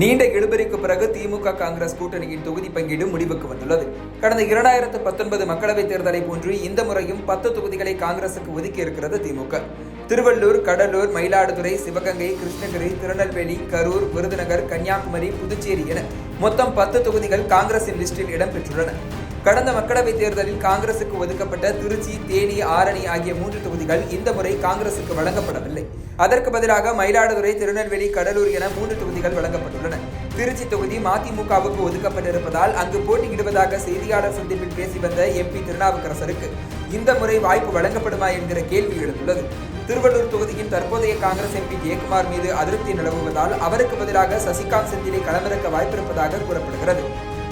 நீண்ட இழுபறிக்கு பிறகு திமுக காங்கிரஸ் கூட்டணியின் தொகுதி பங்கீடு முடிவுக்கு வந்துள்ளது. கடந்த இரண்டாயிரத்து பத்தொன்பது மக்களவைத் தேர்தலை போன்று இந்த முறையும் பத்து தொகுதிகளை காங்கிரசுக்கு ஒதுக்கி இருக்கிறது திமுக. திருவள்ளூர் கடலூர் மயிலாடுதுறை சிவகங்கை கிருஷ்ணகிரி திருநெல்வேலி கரூர் விருதுநகர் கன்னியாகுமரி புதுச்சேரி என மொத்தம் பத்து தொகுதிகள் காங்கிரசின் லிஸ்டில் இடம்பெற்றுள்ளன. கடந்த மக்களவைத் தேர்தலில் காங்கிரசுக்கு ஒதுக்கப்பட்ட திருச்சி தேனி ஆரணி ஆகிய மூன்று தொகுதிகள் இந்த முறை காங்கிரசுக்கு வழங்கப்படவில்லை. அதற்கு பதிலாக மயிலாடுதுறை திருநெல்வேலி கடலூர் என மூன்று தொகுதிகள் வழங்கப்பட்டுள்ளன. திருச்சி தொகுதி மதிமுகவுக்கு ஒதுக்கப்பட்டிருப்பதால் அங்கு போட்டியிடுவதாக செய்தியாளர் சந்திப்பில் பேசி வந்த எம்பி திருநாவுக்கரசருக்கு இந்த முறை வாய்ப்பு வழங்கப்படுமா என்கிற கேள்வி எழுந்துள்ளது. திருவள்ளூர் தொகுதியின் தற்போதைய காங்கிரஸ் எம்பி ஜெயக்குமார் மீது அதிருப்தி நிலவுவதால் அவருக்கு பதிலாக சசிகாந்த் செந்திலை களமிறக்க வாய்ப்பிருப்பதாக கூறப்படுகிறது.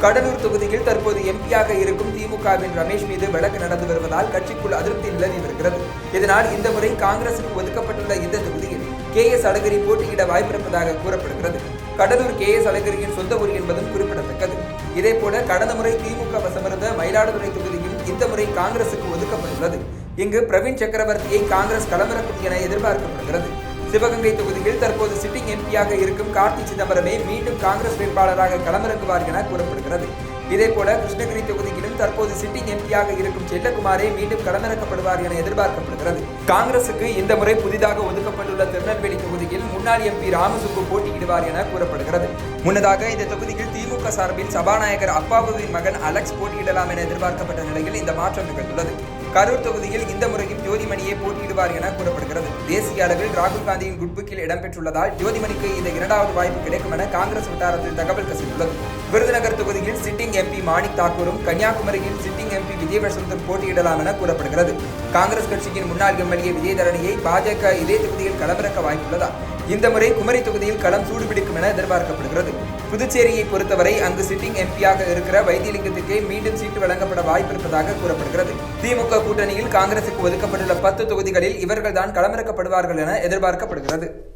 கடலூர் தொகுதியில் தற்போது எம்பியாக இருக்கும் திமுகவின் ரமேஷ் மீது வழக்கு நடந்து வருவதால் கட்சிக்குள் அதிருப்தி நிலவி வருகிறது. இதனால் இந்த முறை காங்கிரசுக்கு ஒதுக்கப்பட்டுள்ள இந்த தொகுதியில் கே எஸ் அழகிரி போட்டியிட வாய்ப்பிருப்பதாக கூறப்படுகிறது. கடலூர் கே எஸ் அழகிரியின் சொந்த ஊர் என்பதும் குறிப்பிடத்தக்கது. இதேபோல கடந்த முறை திமுக வசமிருந்த மயிலாடுதுறை தொகுதியும் இந்த முறை காங்கிரசுக்கு ஒதுக்கப்பட்டுள்ளது. இங்கு பிரவீன் சக்கரவர்த்தியை காங்கிரஸ் களமிறக்கும் என எதிர்பார்க்கப்படுகிறது. சிவகங்கை தொகுதியில் தற்போது சிட்டிங் எம்பியாக இருக்கும் கார்த்தி சிதம்பரமே மீண்டும் காங்கிரஸ் வேட்பாளராக களமிறங்குவார் என கூறப்படுகிறது. இதேபோல கிருஷ்ணகிரி தொகுதியிலும் தற்போது சிட்டிங் எம்பியாக இருக்கும் செல்லகுமாரே மீண்டும் களமிறக்கப்படுவார் என எதிர்பார்க்கப்படுகிறது. காங்கிரசுக்கு இந்த முறை புதிதாக ஒதுக்கப்பட்டுள்ள திருநெல்வேலி தொகுதியில் முன்னாள் எம்பி ராமசுப்பு போட்டியிடுவார் என கூறப்படுகிறது. முன்னதாக இந்த தொகுதியில் திமுக சார்பில் சபாநாயகர் அப்பாவுவின் மகன் அலெக்ஸ் போட்டியிடலாம் என எதிர்பார்க்கப்பட்ட நிலையில் இந்த மாற்றம் நிகழ்ந்துள்ளது. கரூர் தொகுதியில் இந்த முறையும் ஜோதிமணியே போட்டியிடுவார் என கூறப்படுகிறது. தேசிய அளவில் ராகுல் காந்தியின் குட்புக்கில் இடம்பெற்றுள்ளதால் ஜோதிமணிக்கு இந்த இரண்டாவது வாய்ப்பு கிடைக்கும் என காங்கிரஸ் வட்டாரத்தில் தகவல் கசிந்துள்ளது. விருதுநகர் தொகுதியில் சிட்டிங் எம்பி மாணிக் தாக்கூரும் கன்னியாகுமரியில் சிட்டிங் எம்பி விஜயவசந்தும் போட்டியிடலாம் என கூறப்படுகிறது. காங்கிரஸ் கட்சியின் முன்னாள் எம்எல்ஏ விஜயதரணியை பாஜக இதே தொகுதியில் களமிறக்க வாய்ப்புள்ளதா? இந்த முறை குமரி தொகுதியில் களம் சூடுபிடிக்கும் என எதிர்பார்க்கப்படுகிறது. புதுச்சேரியை பொறுத்தவரை அங்கு சிட்டிங் எம்பியாக இருக்கிற வைத்தியலிங்கத்துக்கே மீண்டும் சீட்டு வழங்கப்பட வாய்ப்பிருப்பதாக கூறப்படுகிறது. திமுக கூட்டணியில் காங்கிரசுக்கு ஒதுக்கப்பட்டுள்ள பத்து தொகுதிகளில் இவர்கள்தான் களமிறக்கப்படுவார்கள் என எதிர்பார்க்கப்படுகிறது.